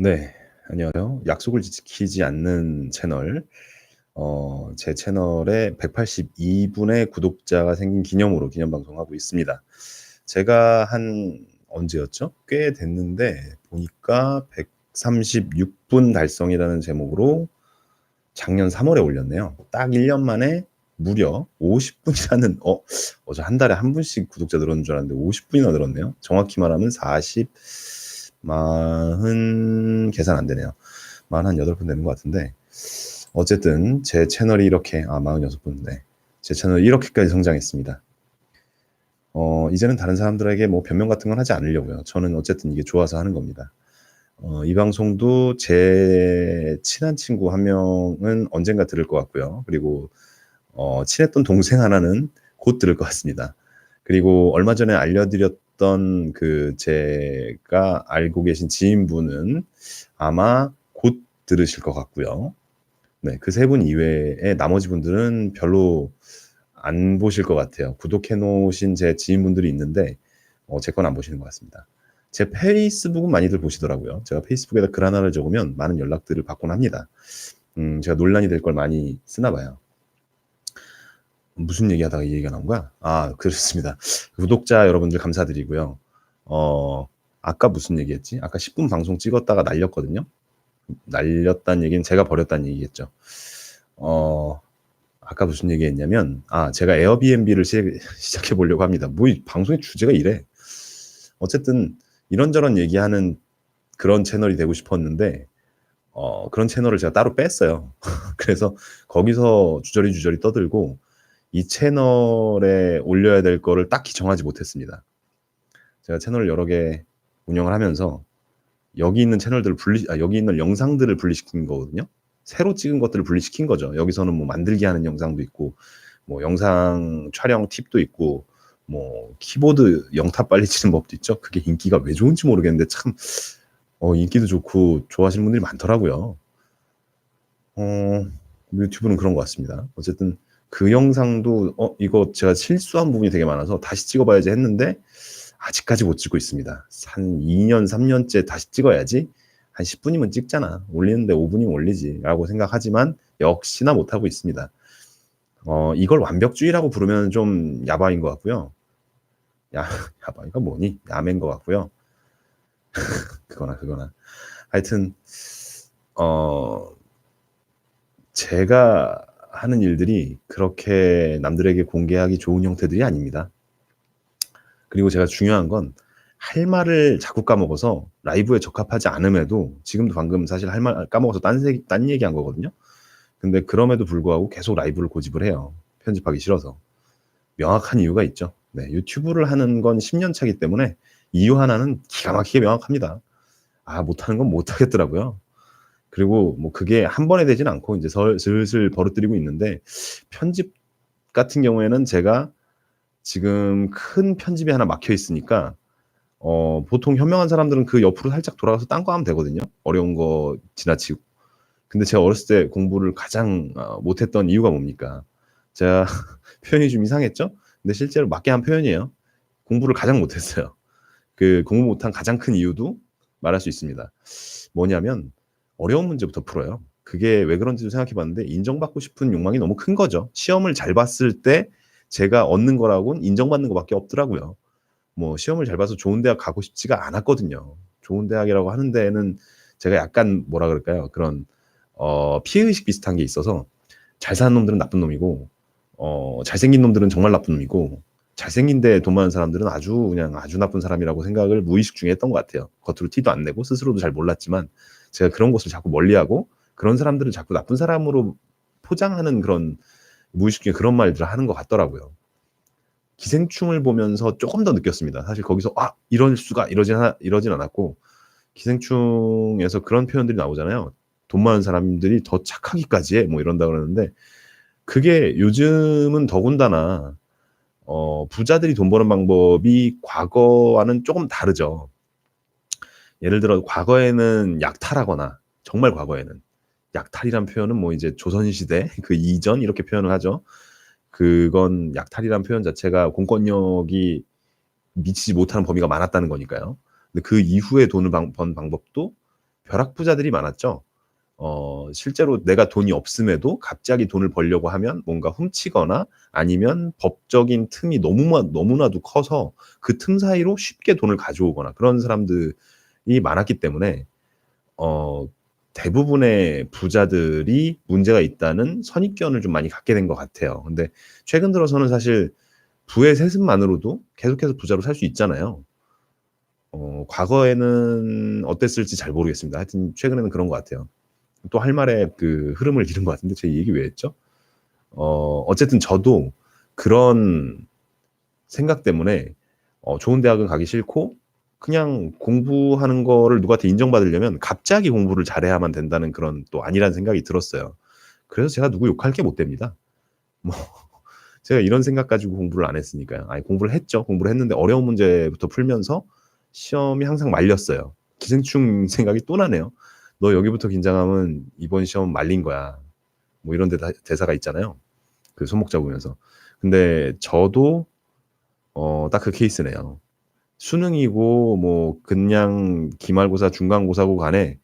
네. 안녕하세요. 약속을 지키지 않는 채널 어 제 채널에 182 분의 구독자가 생긴 기념으로 기념 방송하고 있습니다. 제가 한 언제였죠? 꽤 됐는데 보니까 136 분 달성이라는 제목으로 작년 3 월에 올렸네요. 딱 1년 만에 무려 50 분이라는 어 어제 한 달에 한 분씩 구독자 늘었는 줄 알았는데 50 분이나 늘었네요. 정확히 말하면 40 마흔 계산 안 되네요. 48분 되는 것 같은데 어쨌든 제 채널이 이렇게 아 46분 네. 제 채널이 이렇게까지 성장했습니다. 어 이제는 다른 사람들에게 뭐 변명 같은 건 하지 않으려고요. 저는 어쨌든 이게 좋아서 하는 겁니다. 어 이 방송도 제 친한 친구 한 명은 언젠가 들을 것 같고요. 그리고 어 친했던 동생 하나는 곧 들을 것 같습니다. 그리고 얼마 전에 알려드렸 던그 제가 알고 계신 지인분은 아마 곧 들으실 것 같고요. 네, 그 세 분 이외에 나머지 분들은 별로 안 보실 것 같아요. 구독해 놓으신 제 지인분들이 있는데 어, 제 건 안 보시는 것 같습니다. 제 페이스북은 많이들 보시더라고요. 제가 페이스북에다 글 하나를 적으면 많은 연락들을 받곤 합니다. 음, 제가 논란이 될 걸 많이 쓰나 봐요. 무슨 얘기하다가 이 얘기가 나온 거야? 아, 그렇습니다. 구독자 여러분들 감사드리고요. 어, 아까 무슨 얘기했지? 아까 10분 방송 찍었다가 날렸거든요. 날렸다는 얘기는 제가 버렸다는 얘기겠죠. 어, 아까 무슨 얘기했냐면, 아, 제가 에어비앤비를 시, 작해 보려고 합니다. 뭐, 이 방송의 주제가 이래. 어쨌든, 이런저런 얘기하는 그런 채널이 되고 싶었는데, 어, 그런 채널을 제가 따로 뺐어요. 그래서 거기서 주저리 주저리 떠들고, 이 채널에 올려야 될 거를 딱히 정하지 못했습니다. 제가 채널을 여러 개 운영을 하면서 여기 있는 채널들을 분리, 아, 여기 있는 영상들을 분리시킨 거거든요. 새로 찍은 것들을 분리시킨 거죠. 여기서는 뭐 만들기 하는 영상도 있고, 뭐 영상 촬영 팁도 있고, 뭐 키보드 영탑 빨리 치는 법도 있죠. 그게 인기가 왜 좋은지 모르겠는데 참 어, 인기도 좋고 좋아하시는 분들이 많더라고요. 어, 유튜브는 그런 것 같습니다. 어쨌든 그 영상도 어 이거 제가 실수한 부분이 되게 많아서 다시 찍어봐야지 했는데 아직까지 못 찍고 있습니다. 한 2년, 3년째 다시 찍어야지. 한 10분이면 찍잖아. 올리는데 5분이면 올리지라고 생각하지만 역시나 못 하고 있습니다. 어, 이걸 완벽주의라고 부르면 좀 야바인 것 같고요. 야, 야바이가 뭐니? 야맨 것 같고요. 그거나 그거나. 하여튼 어 제가 하는 일들이 그렇게 남들에게 공개하기 좋은 형태들이 아닙니다. 그리고 제가 중요한 건 할 말을 자꾸 까먹어서 라이브에 적합하지 않음에도 지금도 방금 사실 할 말 까먹어서 딴, 세, 딴 얘기한 거거든요. 근데 그럼에도 불구하고 계속 라이브를 고집을 해요. 편집하기 싫어서. 명확한 이유가 있죠. 네, 유튜브를 하는 건 10년 차기 때문에 이유 하나는 기가 막히게 명확합니다. 아, 못하는 건 못하겠더라고요. 그리고 뭐 그게 한 번에 되진 않고 이제 슬슬 버릇들이고 있는데 편집 같은 경우에는 제가 지금 큰 편집이 하나 막혀 있으니까 어 보통 현명한 사람들은 그 옆으로 살짝 돌아가서 딴 거 하면 되거든요. 어려운 거 지나치고. 근데 제가 어렸을 때 공부를 가장 어, 못했던 이유가 뭡니까? 제가 표현이 좀 이상했죠? 근데 실제로 맞게 한 표현이에요. 공부를 가장 못했어요. 그 공부 못한 가장 큰 이유도 말할 수 있습니다. 뭐냐면 어려운 문제부터 풀어요. 그게 왜 그런지도 생각해 봤는데 인정받고 싶은 욕망이 너무 큰 거죠. 시험을 잘 봤을 때 제가 얻는 거라고는 인정받는 것밖에 없더라고요. 뭐 시험을 잘 봐서 좋은 대학 가고 싶지가 않았거든요. 좋은 대학이라고 하는 데에는 제가 약간 뭐라 그럴까요? 그런 어 피해 의식 비슷한 게 있어서 잘 사는 놈들은 나쁜 놈이고 어 잘생긴 놈들은 정말 나쁜 놈이고 잘생긴데 돈 많은 사람들은 아주 그냥 아주 나쁜 사람이라고 생각을 무의식 중에 했던 것 같아요. 겉으로 티도 안 내고 스스로도 잘 몰랐지만 제가 그런 것을 자꾸 멀리하고 그런 사람들을 자꾸 나쁜 사람으로 포장하는 그런 무의식 중에 그런 말들을 하는 것 같더라고요. 기생충을 보면서 조금 더 느꼈습니다. 사실 거기서 아 이럴 수가 이러진 이러진 않았고 기생충에서 그런 표현들이 나오잖아요. 돈 많은 사람들이 더 착하기까지 해 뭐 이런다 그러는데 그게 요즘은 더군다나 어 부자들이 돈 버는 방법이 과거와는 조금 다르죠. 예를 들어 과거에는 약탈하거나 정말 과거에는 약탈이란 표현은 뭐 이제 조선 시대 그 이전 이렇게 표현을 하죠. 그건 약탈이란 표현 자체가 공권력이 미치지 못하는 범위가 많았다는 거니까요. 근데 그 이후에 돈을 방, 번 방법도 벼락부자들이 많았죠. 어 실제로 내가 돈이 없음에도 갑자기 돈을 벌려고 하면 뭔가 훔치거나 아니면 법적인 틈이 너무마 너무나도 커서 그 틈 사이로 쉽게 돈을 가져오거나 그런 사람들 이 많았기 때문에 어 대부분의 부자들이 문제가 있다는 선입견을 좀 많이 갖게 된 것 같아요. 근데 최근 들어서는 사실 부의 세습만으로도 계속해서 부자로 살 수 있잖아요. 어 과거에는 어땠을지 잘 모르겠습니다. 하여튼 최근에는 그런 것 같아요. 또 할 말에 그 흐름을 잃은 것 같은데 제 얘기 왜 했죠? 어 어쨌든 저도 그런 생각 때문에 어 좋은 대학은 가기 싫고 그냥 공부하는 거를 누구한테 인정받으려면 갑자기 공부를 잘해야만 된다는 그런 또 아니라는 생각이 들었어요. 그래서 제가 누구 욕할 게 못 됩니다. 뭐 제가 이런 생각 가지고 공부를 안 했으니까요. 아니 공부를 했죠. 공부를 했는데 어려운 문제부터 풀면서 시험이 항상 말렸어요. 기생충 생각이 또 나네요. "너 여기부터 긴장하면 이번 시험 말린 거야." 뭐 이런 대사 대사가 있잖아요. 그 손목 잡으면서. 근데 저도 어 딱 그 케이스네요. 수능이고 뭐 그냥 기말고사, 중간고사고 간에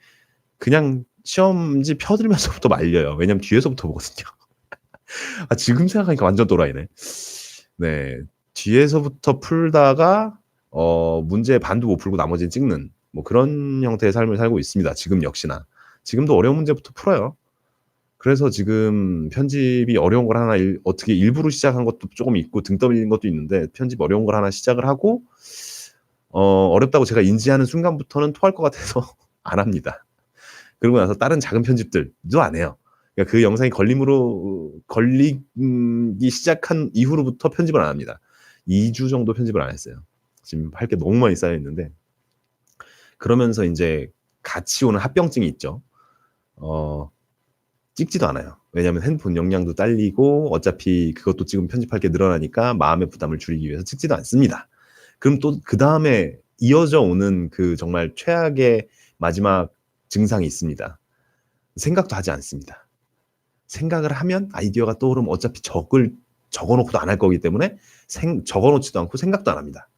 그냥 시험지 펴들면서부터 말려요. 왜냐면 뒤에서부터 보거든요. 아 지금 생각하니까 완전 또라이네. 네. 뒤에서부터 풀다가 어 문제 반도 못 풀고 나머지는 찍는 뭐 그런 형태의 삶을 살고 있습니다, 지금 역시나. 지금도 어려운 문제부터 풀어요. 그래서 지금 편집이 어려운 걸 하나 일 어떻게 일부러 시작한 것도 쪼금 있고 등 떠밀린 것도 있는데 편집 어려운 걸 하나 시작을 하고 어 어렵다고 제가 인지하는 순간부터는 토할 것 같아서 안 합니다. 그러고 나서 다른 작은 편집들도 안 해요. 그러니까 그 영상이 걸림으로 걸리기 시작한 이후로부터 편집을 안 합니다. 2주 정도 편집을 안 했어요. 지금 할 게 너무 많이 쌓여 있는데 그러면서 인제 같이 오는 합병증이 있죠. 어 찍지도 않아요. 왜냐하면 핸드폰 용량도 딸리고 어차피 그것도 찍으면 편집할 게 늘어나니까 마음의 부담을 줄이기 위해서 찍지도 않습니다. 그럼 또 그 다음에 이어져 오는 그 정말 최악의 마지막 증상이 있습니다. 생각도 하지 않습니다. 생각을 하면 아이디어가 떠오르면 어차피 적을 적어 놓고도 안 할 거기 때문에 생 적어 놓지도 않고 생각도 안 합니다.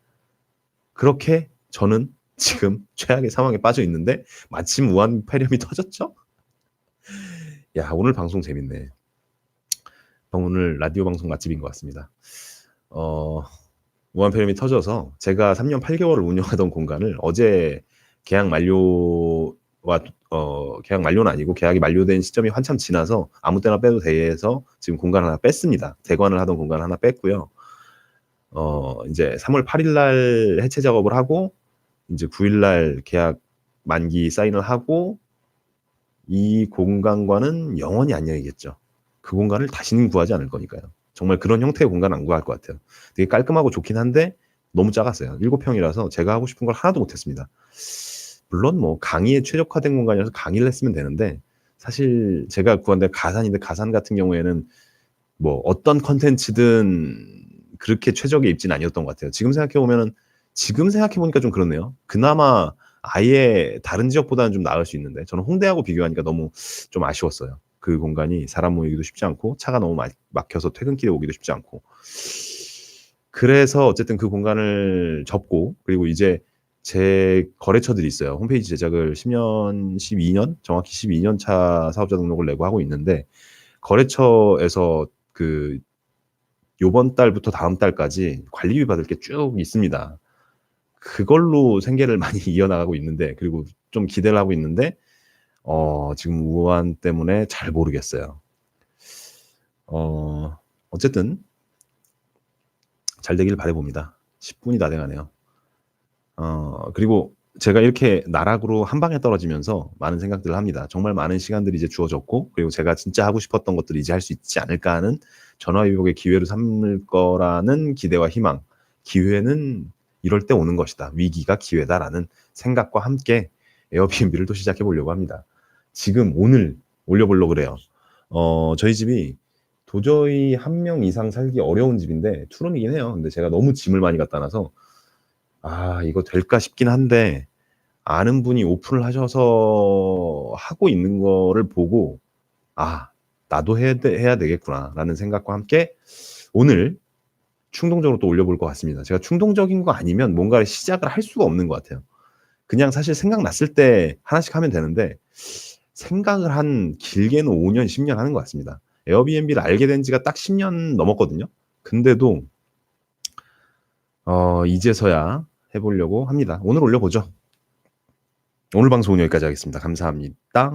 그렇게 저는 지금 최악의 상황에 빠져 있는데 마침 우한 폐렴이 터졌죠? 야 오늘 방송 재밌네. 오늘 라디오 방송 맛집인 것 같습니다. 어 폐렴이 터져서 제가 3년 8개월을 운영하던 공간을 어제 계약 만료와 어 계약 만료는 아니고 계약이 만료된 시점이 한참 지나서 아무 때나 빼도 돼서 지금 공간 하나 뺐습니다. 대관을 하던 공간 하나 뺐고요. 어 인제 3월 8일 날 해체 작업을 하고 인제 9일 날 계약 만기 사인을 하고 이 공간과는 영원히 안녕이겠죠. 그 공간을 다시는 구하지 않을 거니까요. 정말 그런 형태의 공간은 안 구할 것 같아요. 되게 깔끔하고 좋긴 한데 너무 작았어요. 7평이라서 제가 하고 싶은 걸 하나도 못 했습니다. 물론 뭐 강의에 최적화된 공간이라서 강의를 했으면 되는데 사실 제가 구한 데가 가산인데 가산 같은 경우에는 뭐 어떤 콘텐츠든 그렇게 최적의 입지는 아니었던 것 같아요. 지금 생각해 보면은 지금 생각해 보니까 좀 그렇네요. 그나마 아예 다른 지역보다는 좀 나을 수 있는데 저는 홍대하고 비교하니까 너무 좀 아쉬웠어요. 그 공간이 사람 모이기도 쉽지 않고 차가 너무 막 막혀서 퇴근길에 오기도 쉽지 않고. 그래서 어쨌든 그 공간을 접고 그리고 이제 제 거래처들이 있어요. 홈페이지 제작을 10년, 12년, 정확히 12년 차 사업자 등록을 내고 하고 있는데 거래처에서 그 요번 달부터 다음 달까지 관리비 받을 게 쭉 있습니다. 그걸로 생계를 많이 이어나가고 있는데 그리고 좀 기대를 하고 있는데 어 지금 우한 때문에 잘 모르겠어요. 어 어쨌든 잘 되기를 바라 봅니다. 10분이 다 돼 가네요. 어 그리고 제가 이렇게 나락으로 한 방에 떨어지면서 많은 생각들을 합니다. 정말 많은 시간들이 이제 주어졌고 그리고 제가 진짜 하고 싶었던 것들을 이제 할 수 있지 않을까 하는 전화위복의 기회로 삼을 거라는 기대와 희망. 기회는 이럴 때 오는 것이다. 위기가 기회다라는 생각과 함께 에어비앤비를 또 시작해 보려고 합니다. 지금 오늘 올려보려고 그래요. 어 저희 집이 도저히 한 명 이상 살기 어려운 집인데 투룸이긴 해요. 근데 제가 너무 짐을 많이 갖다 놔서 아 이거 될까 싶긴 한데 아는 분이 오픈을 하셔서 하고 있는 거를 보고 '아 나도 해야 돼 해야 되겠구나.'라는 생각과 함께 오늘 충동적으로 또 올려볼 것 같습니다. 제가 충동적인 거 아니면 뭔가를 시작을 할 수가 없는 것 같아요. 그냥 사실 생각났을 때 하나씩 하면 되는데 생각을 한 길게는 5년, 10년 하는 것 같습니다. 에어비앤비를 알게 된 지가 딱 10년 넘었거든요. 근데도 어, 이제서야 해보려고 합니다. 오늘 올려보죠. 오늘 방송은 여기까지 하겠습니다. 감사합니다.